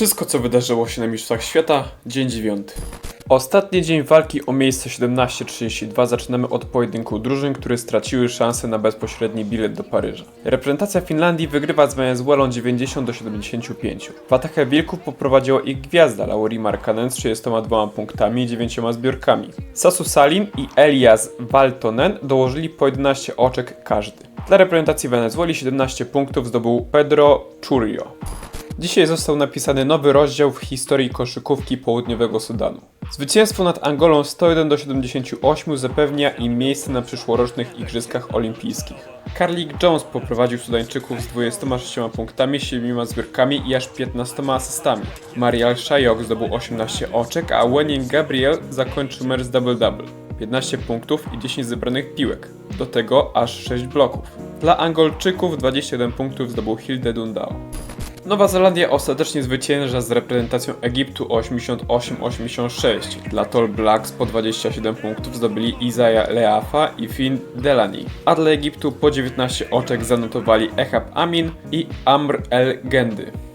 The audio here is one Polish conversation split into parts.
Wszystko, co wydarzyło się na Mistrzostwach Świata, dzień 9. Ostatni dzień walki o miejsce 17-32 zaczynamy od pojedynku drużyn, które straciły szansę na bezpośredni bilet do Paryża. Reprezentacja Finlandii wygrywa z Wenezuelą 90 do 75. W atakę Wilków poprowadziła ich gwiazda Lauri Markkanen z 32 punktami i 9 zbiórkami. Sasu Salim i Elias Valtonen dołożyli po 11 oczek każdy. Dla reprezentacji Wenezueli 17 punktów zdobył Pedro Churio. Dzisiaj został napisany nowy rozdział w historii koszykówki południowego Sudanu. Zwycięstwo nad Angolą 101 do 78 zapewnia im miejsce na przyszłorocznych Igrzyskach Olimpijskich. Carlik Jones poprowadził Sudańczyków z 26 punktami, 7 zbiórkami i aż 15 asystami. Marial Shayok zdobył 18 oczek, a Wenyen Gabriel zakończył mecz z double-double. 15 punktów i 10 zebranych piłek. Do tego aż 6 bloków. Dla Angolczyków 21 punktów zdobył Hilde Dundao. Nowa Zelandia ostatecznie zwycięża z reprezentacją Egiptu 88-86. Dla Tall Blacks po 27 punktów zdobyli Isaiah Leafa i Finn Delany, a dla Egiptu po 19 oczek zanotowali Ehab Amin i Amr El Gendy.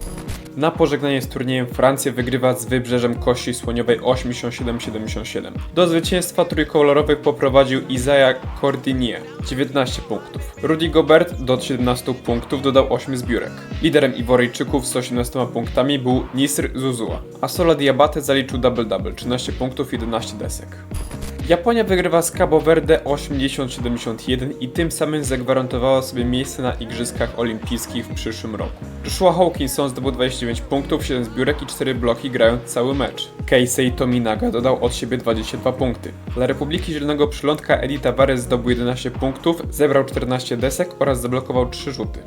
Na pożegnanie z turniejem Francja wygrywa z Wybrzeżem Kości Słoniowej 87-77. Do zwycięstwa trójkolorowych poprowadził Isaiah Cordinie 19 punktów. Rudy Gobert do 17 punktów dodał 8 zbiórek. Liderem Iworyjczyków z 18 punktami był Nisr Zuzua, a Sola Diabate zaliczył double-double 13 punktów 11 desek. Japonia wygrywa z Cabo Verde 80-71 i tym samym zagwarantowała sobie miejsce na Igrzyskach Olimpijskich w przyszłym roku. Joshua Hawkinson zdobył 29 punktów, 7 zbiórek i 4 bloki grając cały mecz. Keisei Tominaga dodał od siebie 22 punkty. Dla Republiki Zielonego Przylądka Eddie Tavares zdobył 11 punktów, zebrał 14 desek oraz zablokował 3 rzuty.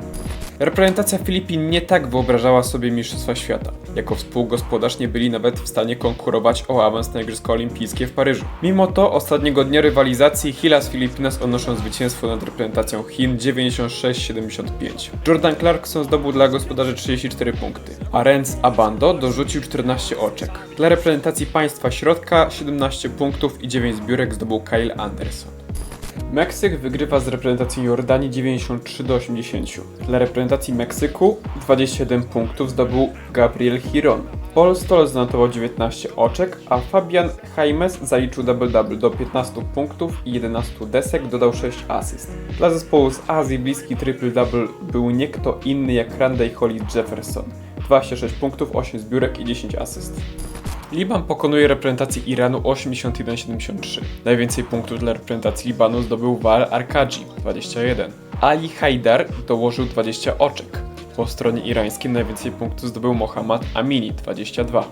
Reprezentacja Filipin nie tak wyobrażała sobie Mistrzostwa Świata. Jako współgospodarz nie byli nawet w stanie konkurować o awans na Igrzyska Olimpijskie w Paryżu. Mimo to ostatniego dnia rywalizacji Hilas Filipinas odnoszą zwycięstwo nad reprezentacją Chin 96-75. Jordan Clarkson zdobył dla gospodarzy 34 punkty, a Renz Abando dorzucił 14 oczek. Dla reprezentacji państwa środka 17 punktów i 9 zbiórek zdobył Kyle Anderson. Meksyk wygrywa z reprezentacją Jordanii 93 do 80. Dla reprezentacji Meksyku 21 punktów zdobył Gabriel Hiron. Paul Stoll zanotował 19 oczek, a Fabian Jaimes zaliczył double-double do 15 punktów i 11 desek, dodał 6 asyst. Dla zespołu z Azji bliski triple-double był nie kto inny jak Randy Holly Jefferson. 26 punktów, 8 zbiórek i 10 asyst. Liban pokonuje reprezentację Iranu 81-73. Najwięcej punktów dla reprezentacji Libanu zdobył Wal Arkadzi 21. Ali Haidar dołożył 20 oczek. Po stronie irańskiej najwięcej punktów zdobył Mohammad Amini 22.